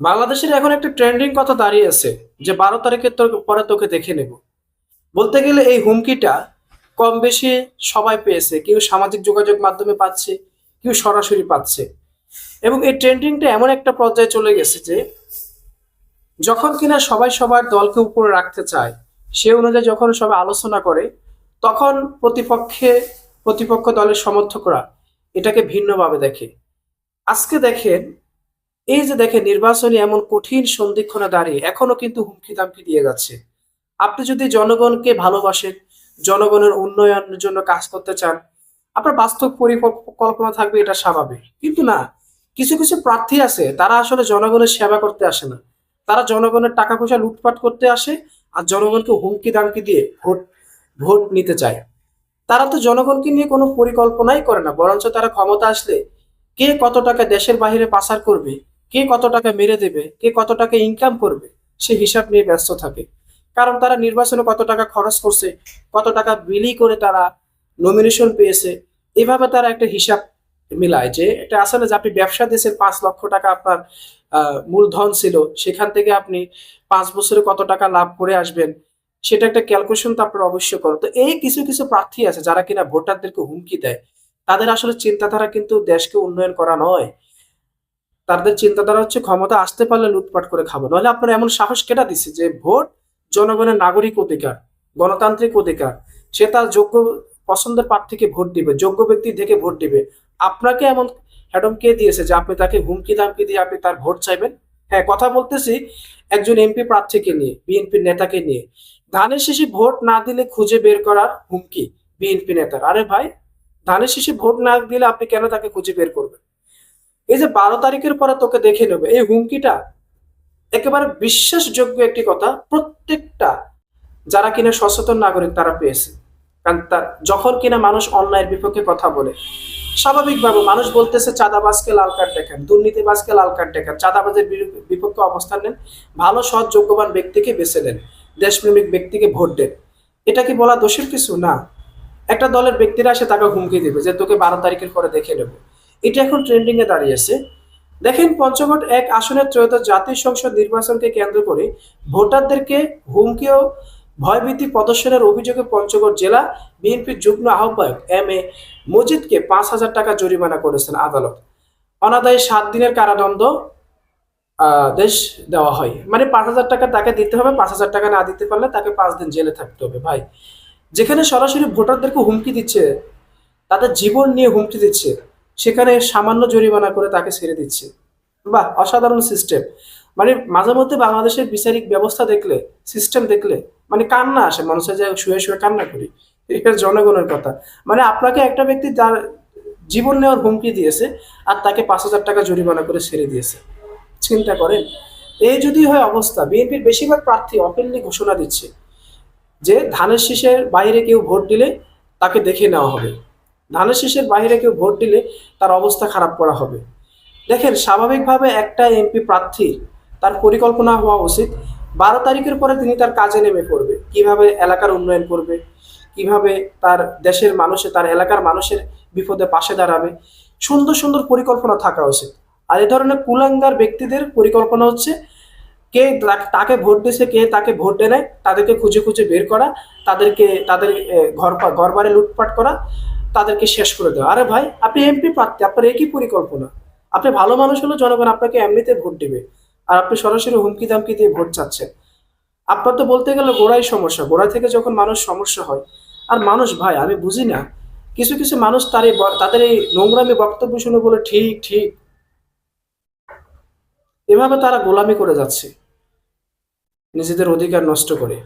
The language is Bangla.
বাংলাদেশের এখন একটা ট্রেন্ডিং কথা দাঁড়িয়ে আছে যে বারো তারিখের তোর- পরে তোকে দেখে নেব। বলতে গেলে এই হুমকিটা কম বেশি সবাই পেয়েছে। কেউ সামাজিক যোগাযোগ মাধ্যমে পাচ্ছে, কেউ সরাসরি পাচ্ছে। এবং এই ট্রেন্ডিংটা এমন একটা পর্যায়ে চলে গেছে যে যখন কিনা সবাই সবার দলকে উপরে রাখতে চায়, সে অনুযায়ী যখন সবাই আলোচনা করে, তখন প্রতিপক্ষে, প্রতিপক্ষ দলের সমর্থকরা এটাকে ভিন্নভাবে দেখে। আজকে দেখেন এই যে দেখেন, নির্বাচনী এমন কঠিন সন্ধিক্ষণে দাঁড়িয়ে এখনও কিন্তু হুমকি দামকি দিয়ে যাচ্ছে। আপনি যদি জনগণকে ভালোবাসেন, জনগণের উন্নয়নের জন্য কাজ করতে চান, আপনার বাস্তব পরিকল্পনা থাকবে, এটা স্বাভাবিক। কিন্তু না, কিছু কিছু প্রার্থী আছে, তারা আসলে জনগণের সেবা করতে আসে না। তারা জনগণের টাকা পয়সা লুটপাট করতে আসে আর জনগণকে হুমকি দামকি দিয়ে ভোট ভোট নিতে চায়। তারা তো জনগণকে নিয়ে কোনো পরিকল্পনাই করে না, বরঞ্চ তারা ক্ষমতা আসলে কে কত টাকা দেশের বাইরে পাচার করবে কে কত টাকা মেরে দেবে, কে কত টাকা ইনকাম করবে, সে হিসাব নিয়ে ব্যস্ত থাকে। কারণ তারা নির্বাচনে কত টাকা খরচ করছে, কত টাকা বিলি করে তারা নমিনেশন পেয়েছে, এভাবে তারা একটা হিসাব মিলায় যে এটা আসলে যে আপনি ব্যবসা দিয়েছেন, পাঁচ লক্ষ টাকা আপনার মূলধন ছিল, সেখান থেকে আপনি পাঁচ বছরে কত টাকা লাভ করে আসবেন, সেটা একটা ক্যালকুলেশন তো আপনার অবশ্যই করো তো এই কিছু কিছু প্রার্থী আছে যারা কিনা ভোটারদেরকে হুমকি দেয়। তাদের আসলে চিন্তাধারা কিন্তু দেশকে উন্নয়ন করা নয়। তাদের চিন্তাধারা হচ্ছে ক্ষমতা আসতে পারলে লুটপাট করে খাব। নাহলে আপনার এমন সাহস কেটা দিচ্ছে যে ভোট জনগণের নাগরিক অধিকার, গণতান্ত্রিক অধিকার, সে তার যোগ্য পছন্দের প্রার্থীকে ভোট দিবে, যোগ্য ব্যক্তি থেকে ভোট দিবে। আপনাকে এমন হ্যাডম কে দিয়েছে যে আপনি তাকে হুমকি দামকি দিয়ে আপনি তার ভোট চাইবেন? হ্যাঁ কথা বলতেছি একজন এমপি প্রার্থীকে নিয়ে, বিএনপির নেতাকে নিয়ে। ধানের শেষে ভোট না দিলে খুঁজে বের করার হুমকি বিএনপি নেতার। আরে ভাই, ধানের শেষে ভোট না দিলে আপনি কেন তাকে খুঁজে বের করবেন? এই যে বারো তারিখের পরে তোকে দেখে নেবে, এই হুমকিটা একেবারে বিশ্বাসযোগ্য একটি কথা প্রত্যেকটা যারা কিনা সচেতন নাগরিক তারা পেয়েছে। কারণ তার যখন কিনা মানুষ অন্যায়ের বিপক্ষে কথা বলে, স্বাভাবিকভাবে মানুষ বলতেছে, চাঁদাবাজকে লাল কার্ড দেখেন, দুর্নীতিবাজকে লাল কার্ড দেখেন, চাঁদাবাজের বিপক্ষে অবস্থান নেন, ভালো, সৎ, যোগ্যবান ব্যক্তিকে বেছে নেন, দেশপ্রেমিক ব্যক্তিকে ভোট দেন। এটা কি বলা দোষের কিছু? না। একটা দলের ব্যক্তিরা এসে তাকে হুমকি দেবে যে তোকে বারো তারিখের পরে দেখে নেব। এটা এখন ট্রেন্ডিং এ দাঁড়িয়েছে দেখেন পঞ্চগড় এক আসনের ত্রয়োদশ জাতীয় সংসদ নির্বাচনকে কেন্দ্র করে ভোটারদেরকে হুমকি ও ভয়ভীতি প্রদর্শনের অভিযোগে পঞ্চগড় জেলা বিএনপির যুগ্ম আহ্বায়ক এম এ মজিদকে পাঁচ হাজার টাকা জরিমানা করেছেন আদালত। অনাদায়ী সাত দিনের কারাদণ্ড দেশ দেওয়া হয়। মানে পাঁচ হাজার টাকা তাকে দিতে হবে, পাঁচ হাজার টাকা না দিতে পারলে তাকে পাঁচ দিন জেলে থাকতে হবে। ভাই, যেখানে সরাসরি ভোটারদেরকে হুমকি দিচ্ছে, তাদের জীবন নিয়ে হুমকি দিচ্ছে সেখানে সামান্য জরিমানা করে তাকে ছেড়ে দিচ্ছে। বা অসাধারণ সিস্টেম মানে মাঝে মধ্যে বাংলাদেশের বিচারিক ব্যবস্থা দেখলে সিস্টেম দেখলে মানে কান্না আসে, মানুষের যে শুয়ে শুয়ে কান্না করি, এটা জনগণের কথা। মানে আপনাকে একটা ব্যক্তি তার জীবন নেওয়ার হুমকি দিয়েছে আর তাকে পাঁচ হাজার টাকা জরিমানা করে ছেড়ে দিয়েছে। চিন্তা করেন এই যদি হয় অবস্থা, বিএনপির বেশিরভাগ প্রার্থী অপেনলি ঘোষণা দিচ্ছে যে ধানের শীষের বাইরে কেউ ভোট দিলে তাকে দেখে নেওয়া হবে। ধানের শীষের বাইরে কেউ ভোট দিলে তার অবস্থা খারাপ করা হবে। দেখেন, স্বাভাবিকভাবে একটা এমপি প্রার্থী তার পরিকল্পনা হওয়া উচিত। বারো তারিখের পরে তিনি তার কাজে নেমে পড়বে। কীভাবে এলাকার উন্নয়ন করবে? কীভাবে তার দেশের মানুষে, তার এলাকার মানুষের বিপদে পাশে দাঁড়াবে? সুন্দর সুন্দর পরিকল্পনা থাকা উচিত। আর এ ধরনের কুলাঙ্গার ব্যক্তিদের পরিকল্পনা হচ্ছে, কে তাকে ভোট দিয়েছে কে তাকে ভোট দেয় তাদেরকে খুঁজে খুঁজে বের করা, তাদেরকে, তাদের ঘর ঘর বাড়ি লুটপাট করা তাদেরকে শেষ করে দেওয়া। আরে ভাই, আপনি এমপি প্রার্থী, আপনার একই পরিকল্পনা। আপনি ভালো মানুষ হলে জনগণ আপনাকে এমনিতে ভোট দিবে। আর আপনি সরাসরি হুমকি দামকি দিয়ে ভোট চাচ্ছেন। আপনার তো বলতে গেলে গোড়াই সমস্যা। গোড়া থেকে যখন মানুষ সমস্যা হয়, আর মানুষ ভাই, আমি বুঝি না, কিছু কিছু মানুষ তার এই তাদের এই নোংরামি বক্তব্য শুনে বলে, ঠিক ঠিক। এভাবে তারা গোলামি করে যাচ্ছে, নিজেদের অধিকার নষ্ট করে।